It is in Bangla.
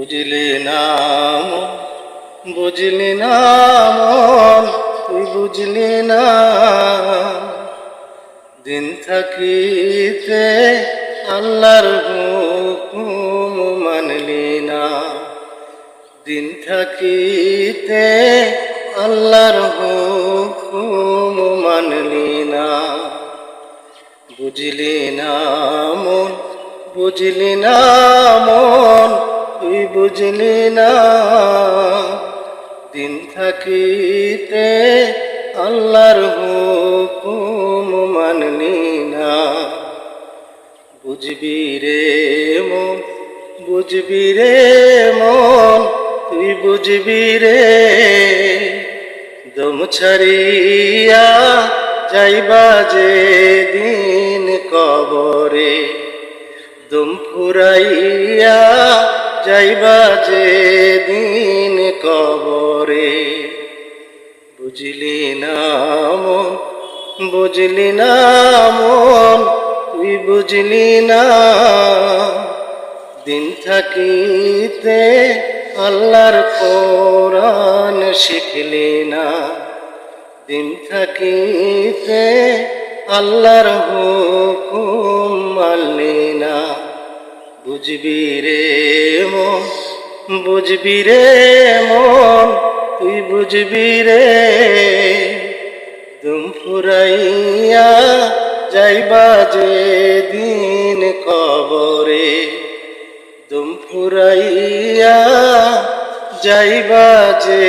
বুঝলি না বুঝলি না মন তুই বুঝলি না দিন থাকিতে আল্লাহর হুকুম মানলি না। দিন থাকিতে আল্লাহর হুকুম মানলি না। বুঝলি না মন বুঝলি না মন বুঝলি না, দিন থাকিতে আল্লাহর হুকুম মানলি না। বুঝবি রে মন, বুঝবি রে মন, তুই বুঝবি রে। দম ছাড়িয়া যাইবা যে দিন কবরে, দম ফুরাইয়া যাইবা যে দিন কবরে। বুঝলি না বুঝলি না মন, তুই বুঝলি না। দিন থাকিতে আল্লাহর কোরআন শিখলি না। দিন থাকিতে আল্লাহর হুকুম মানলি বুঝবি রে মন, বুঝবি রে মন, তুই বুঝবি রে। দুম ফুরাইয়া যাইবা যে দিন কবরে, দুম ফুরাইয়া যাইবা যে